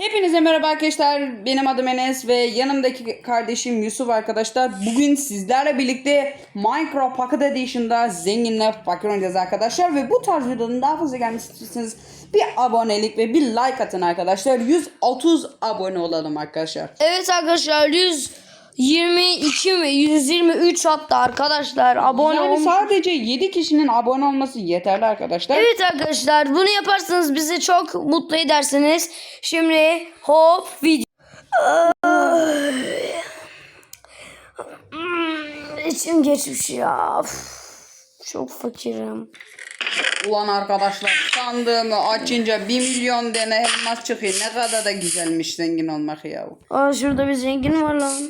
Hepinize merhaba arkadaşlar. Benim adım Enes ve yanımdaki kardeşim Yusuf arkadaşlar. Bugün sizlerle birlikte Minecraft Pocket Edition'da zenginle fakir oynayacağız arkadaşlar. Ve bu tarz videonun daha fazla gelmesi istiyorsanız bir abonelik ve bir like atın arkadaşlar. 130 abone olalım arkadaşlar. Evet arkadaşlar 122 mi 123 hatta arkadaşlar abone Yani olmuş. sadece 7 kişinin abone olması yeterli arkadaşlar. Evet arkadaşlar bunu yaparsanız bizi çok mutlu edersiniz. Şimdi hop video. İçim geçmiş ya. Çok fakirim. Ulan arkadaşlar sandığımı açınca 1 milyon tane elmas çıkıyor. Ne kadar da güzelmiş zengin olmak ya. Aa şurada bir zengin var lan.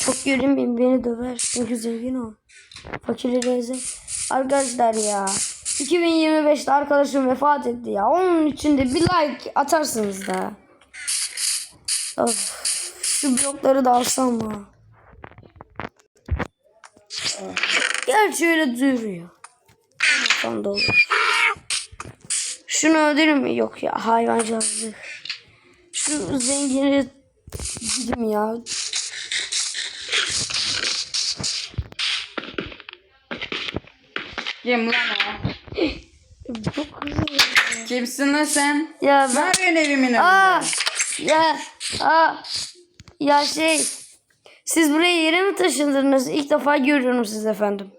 Çok yürümeyin beni döver. Çünkü zengin o. Fakirleri. Arkadaşlar ya. 2025'te arkadaşım vefat etti ya. Onun için de bir like atarsınız da. Of. Şu blokları da alsam mı? Gerçi öyle duruyor. Olmasam da. Şunu öldürür mü? Yok ya hayvancağızlık. Şu zengini gidim ya. Kim lan o? Kimsin lan sen? Ya ben... arıyorsun evimin önünde? Aa, ya, aa, ya şey, siz buraya yere mi taşındınız? İlk defa görüyorum siz efendim.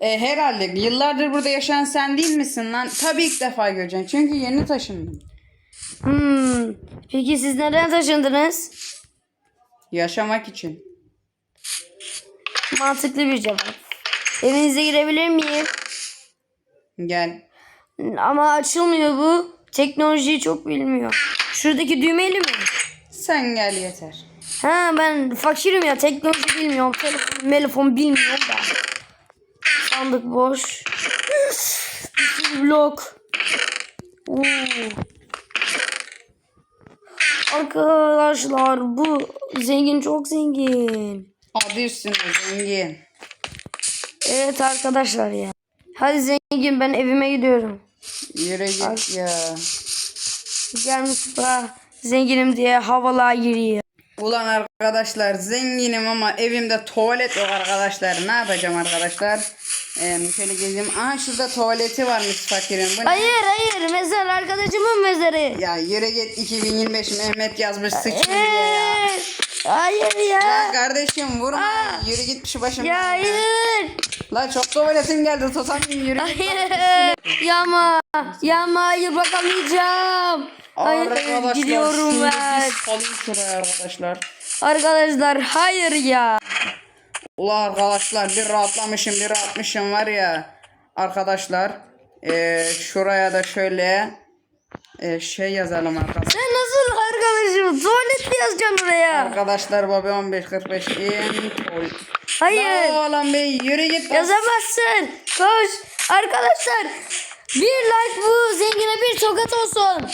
E, herhalde yıllardır burada yaşayan sen değil misin lan? Tabii ilk defa göreceksin. Çünkü yeni taşındım. Hmm. Peki siz neden taşındınız? Yaşamak için. Mantıklı bir cevap. Evinize girebilir miyim? Gel. Ama açılmıyor bu. Teknolojiyi çok bilmiyor. Şuradaki düğmeli mi? Sen gel yeter. Ha ben fakirim ya teknoloji bilmiyorum. Telefon, telefon bilmiyorum da. Sandık boş. Blok. Oo. Arkadaşlar bu zengin çok zengin. Adı üstünde zengin. Evet arkadaşlar ya. Hadi zengin ben evime gidiyorum. Yürü git ya. Gelmiş bana zenginim diye havalığa giriyor. Ulan arkadaşlar zenginim ama evimde tuvalet yok arkadaşlar. Ne yapacağım arkadaşlar? Ee, şöyle gezeyim. Aa şurada tuvaleti varmış fakirin. Bu ne? Hayır hayır mezar arkadaşımın mezarı. Ya yürü git 2025 Mehmet yazmış diye ya. Hayır ya. Ya kardeşim vurma. Yürü git şu başımdan. Ya hayır. La çok tuvaletim geldi tutamayayım yürü. Hayır. Yama. Yama hayır bakamayacağım. Hayır Arkadaşlar gidiyorum ben. salayım şuraya arkadaşlar. Arkadaşlar hayır ya. Ula arkadaşlar bir rahatlamışım bir rahatmışım var ya. Arkadaşlar eee, şuraya da şöyle eee, şey yazalım arkadaşlar. Sen nasıl arkadaşım? Tuvalet mi yazacaksın oraya? Arkadaşlar Bobby 1545 in. Hayır. La oğlum be yürü git. Yazamazsın. Koş. Arkadaşlar bir like bu zengine bir tokat olsun.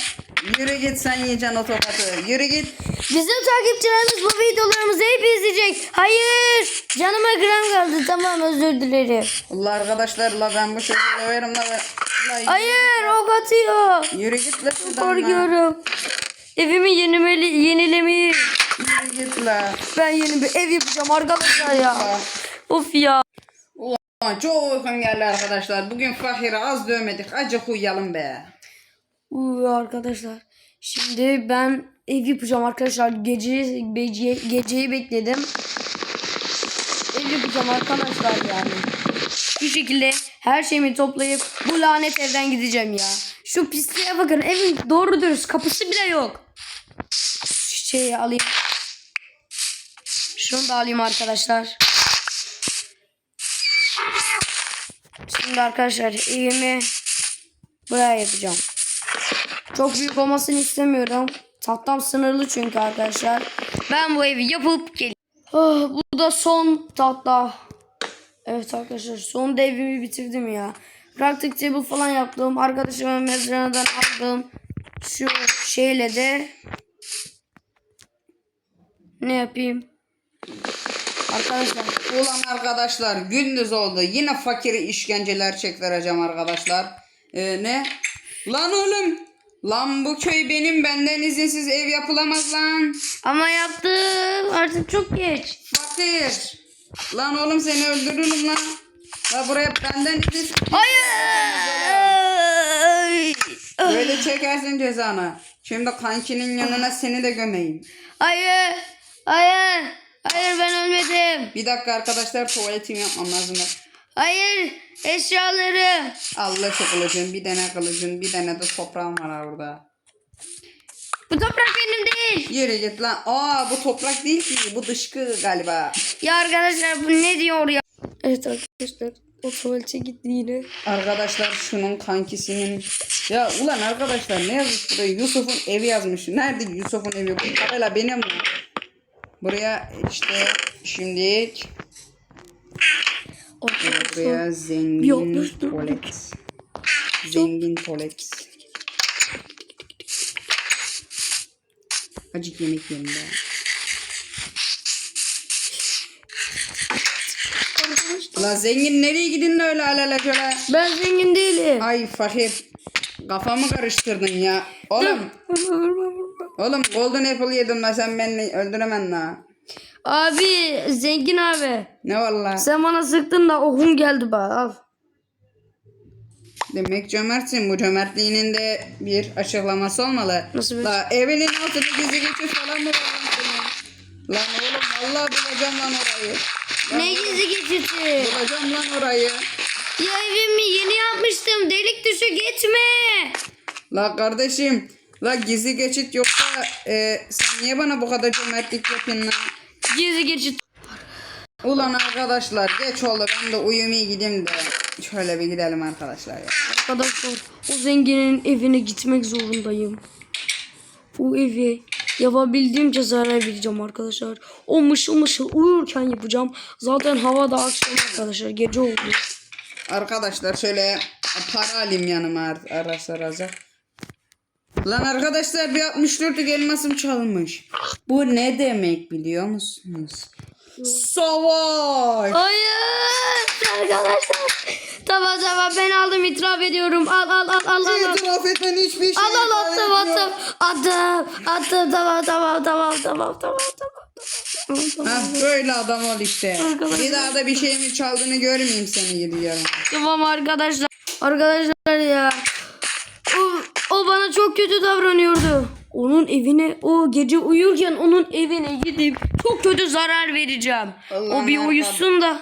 Yürü git sen yiyeceksin o tokatı. Yürü git. Bizim takipçilerimiz bu videolarımızı hep izleyecek. Hayır. Canıma gram kaldı. Tamam özür dilerim. Allah arkadaşlar la ben bu çocuğu döverim la. Hayır ok atıyor. yürü git la şuradan. Korkuyorum. Evimi yenimeli, yenilemeyi. Yürü git la. Ben yeni bir ev yapacağım arkadaşlar ya. Of ya. Ulan çok uykum geldi arkadaşlar. Bugün Fahir'i az dövmedik. Acık uyuyalım be. Uy arkadaşlar. Şimdi ben ev yapacağım arkadaşlar. Gece, gece geceyi bekledim. Ev yapacağım arkadaşlar yani. Bu şekilde her şeyimi toplayıp bu lanet evden gideceğim ya. Şu pisliğe bakın evin doğru dürüst kapısı bile yok. Şeyi alayım. Şunu da alayım arkadaşlar. Şimdi arkadaşlar evimi buraya yapacağım. Çok büyük olmasını istemiyorum. Tahtam sınırlı çünkü arkadaşlar. Ben bu evi yapıp geleyim. Ah, bu da son tahta. Evet arkadaşlar son da evimi bitirdim ya. Practice table falan yaptım. Arkadaşımın mezarından aldım. Şu şeyle de ne yapayım? Arkadaşlar Ulan arkadaşlar gündüz oldu. Yine fakiri işkenceler çektireceğim arkadaşlar. Ee, ne? Lan oğlum Lan bu köy benim benden izinsiz ev yapılamaz lan. Ama yaptım. Artık çok geç. Fakir. Lan oğlum seni öldürürüm lan. La buraya benden izinsiz. Hayır. Böyle çekersin cezanı. Şimdi kankinin yanına seni de gömeyim. Hayır. Hayır. Hayır ben ölmedim. Bir dakika arkadaşlar tuvaletimi yapmam lazım. Hayır. Eşyalarım. Allah çok kılıcın, bir tane kılıcın, bir tane de toprağım var orada. Bu toprak benim değil. Yürü git lan. Aa bu toprak değil ki. Bu dışkı galiba. Ya arkadaşlar bu ne diyor ya? Evet arkadaşlar. O tuvalete gitti yine. Arkadaşlar şunun kankisinin. Ya ulan arkadaşlar ne yazmış buraya? Yusuf'un evi yazmış. Nerede Yusuf'un evi? Bu tabela benim mi? Buraya işte şimdi buraya zengin tuvalet. Zengin tuvalet. Acık yemek yiyelim be. La zengin nereye gidin öyle alelacele? Ben zengin değilim. Ay fakir. Kafamı karıştırdın ya. Oğlum. Oğlum golden apple yedim la sen beni öldüremem la. Abi zengin abi. Ne valla. Sen bana sıktın da okum geldi bana al. Demek cömertsin. Bu cömertliğinin de bir açıklaması olmalı. Nasıl bir- La evinin altında gizli geçiş falan mı var lan senin? Lan oğlum vallahi bulacağım lan orayı. Lan Ne gizli geçiti? Bulacağım lan orayı. Ya evimi yeni yapmıştım. Delik düşü gitme. La kardeşim. La gizli geçit e, sen niye bana bu kadar cömertlik yapıyorsun lan? Gizli geçit. Ulan arkadaşlar geç oldu ben de uyumaya gideyim de. Şöyle bir gidelim arkadaşlar ya. Arkadaşlar o zenginin evine gitmek zorundayım. O evi yapabildiğimce zarar vereceğim arkadaşlar. O mışıl mışıl uyurken yapacağım. Zaten hava da akşam arkadaşlar gece oldu. Arkadaşlar şöyle para alayım yanıma ar- ara sıra. Lan arkadaşlar bir 64'lük elmasım çalınmış. Bu ne demek biliyor musunuz? Savaş. Hayır arkadaşlar. Tamam tamam ben aldım itiraf ediyorum. Al al al al al. İtiraf etmen hiçbir şey Al al attım attım. Attım. Attım tamam tamam tamam tamam tamam tamam. Tamam, tamam. Ha böyle adam ol işte. Arkadaşlar. Bir daha da bir şeyimi çaldığını görmeyeyim seni gidiyorum. Tamam arkadaşlar. Arkadaşlar ya. O, bana çok kötü davranıyordu. Onun evine o gece uyurken onun evine gidip çok kötü zarar vereceğim. Allah'ım o bir uyusun da.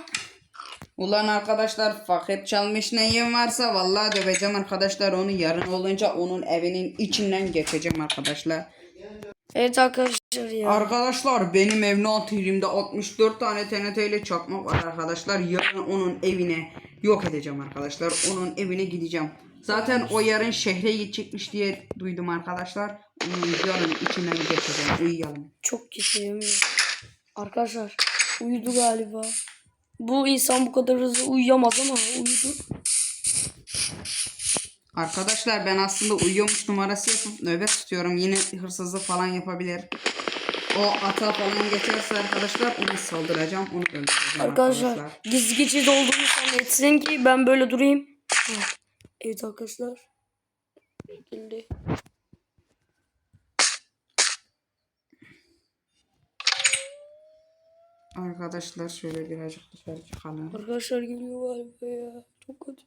Ulan arkadaşlar paket çalmış neyim varsa vallahi döveceğim arkadaşlar onu yarın olunca onun evinin içinden geçeceğim arkadaşlar. Evet arkadaşlar ya. Arkadaşlar benim evlat elimde 64 tane TNT ile çakmak var arkadaşlar. Yarın onun evine yok edeceğim arkadaşlar. Onun evine gideceğim. Zaten o yarın şehre gidecekmiş diye duydum arkadaşlar. Yarın içinden geçeceğim. Uyuyalım. Çok ya. Arkadaşlar uyudu galiba. Bu insan bu kadar hızlı uyuyamaz ama uyudu. Arkadaşlar ben aslında uyuyormuş numarası yapıp nöbet tutuyorum. Yine hırsızlık falan yapabilir. O ata falan geçerse arkadaşlar ona saldıracağım. Onu öldüreceğim Arkadaşlar, arkadaşlar. gizli geçit olduğunu zannetsin ki ben böyle durayım. Evet arkadaşlar. Şekilde. Arkadaşlar şöyle birazcık dışarı çıkalım. Arkadaşlar geliyor galiba ya. Çok kötü.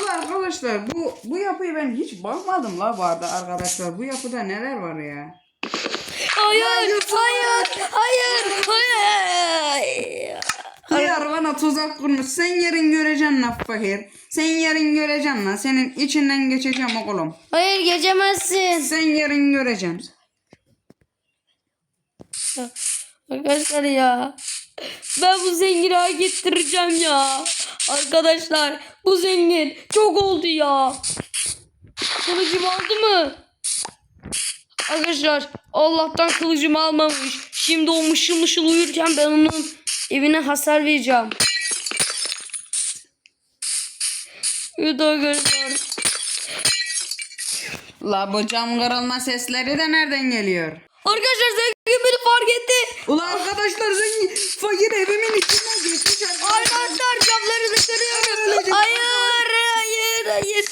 Bu arkadaşlar bu bu yapıyı ben hiç bakmadım la bu arada arkadaşlar. Bu yapıda neler var ya? Hayır, hayır, hayır, hayır. Hıyar bana tuzak kurmuş. Sen yarın göreceksin la fakir. Sen yarın göreceksin la. Senin içinden geçeceğim oğlum. Hayır geçemezsin. Sen yarın göreceksin. Arkadaşlar ya. Ben bu zengini hak ettireceğim ya. Arkadaşlar bu zengin çok oldu ya. Kılıcım aldı mı? Arkadaşlar Allah'tan kılıcımı almamış. Şimdi o mışıl mışıl uyurken ben onun evine hasar vereceğim. Evet arkadaşlar. La bu cam kırılma sesleri de nereden geliyor? Arkadaşlar zengin beni fark etti. Ulan arkadaşlar zengin fakir evimin içinden geçmiş arkadaşlar. Arkadaşlar kırıyorum. Ölecek. Hayır, hayır, hayır.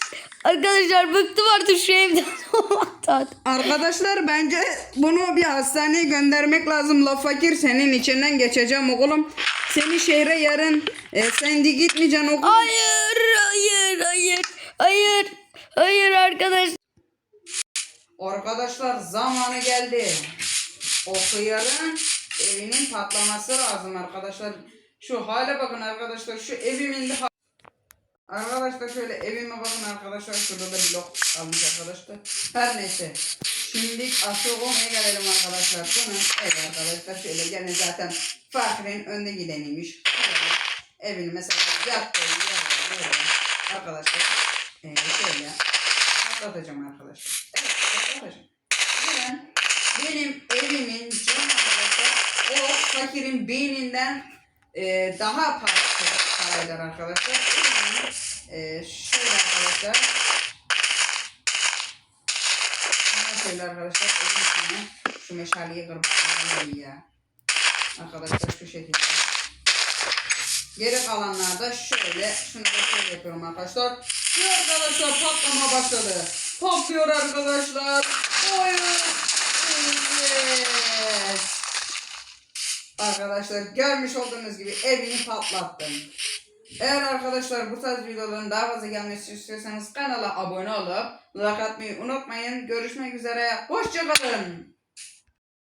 Arkadaşlar bıktım artık şu evden olmaktan. Arkadaşlar bence bunu bir hastaneye göndermek lazım. La fakir senin içinden geçeceğim oğlum. Seni şehre yarın e, sen de gitmeyeceksin oğlum. Hayır, hayır, hayır, hayır, hayır arkadaş. Arkadaşlar zamanı geldi. O hıyarın evinin patlaması lazım arkadaşlar. Şu hale bakın arkadaşlar. Şu evimin de Arkadaşlar şöyle evime bakın arkadaşlar. Şurada da blok kalmış arkadaşlar. Her neyse. Şimdi asıl konuya gelelim arkadaşlar. Bunun ev arkadaşlar. Şöyle gene zaten Fakir'in önde gideniymiş. Evini mesela yaptığı arkadaşlar. Ee, şöyle patlatacağım arkadaşlar. Evet patlatacağım. Ben benim evimin cam arkadaşlar o fakirin beyninden e, daha parça paraylar arkadaşlar. E, şöyle arkadaşlar. Şöyle arkadaşlar şu meşaleyi koyayım ya. Arkadaşlar şu şekilde. Geri kalanlarda şöyle şunu da şöyle yapıyorum arkadaşlar. Ve arkadaşlar patlama başladı. Patlıyor arkadaşlar. Hayır. Evet. Arkadaşlar görmüş olduğunuz gibi evini patlattım. Eğer arkadaşlar bu tarz videoların daha fazla gelmesi istiyorsanız kanala abone olup like atmayı unutmayın. Görüşmek üzere. Hoşçakalın.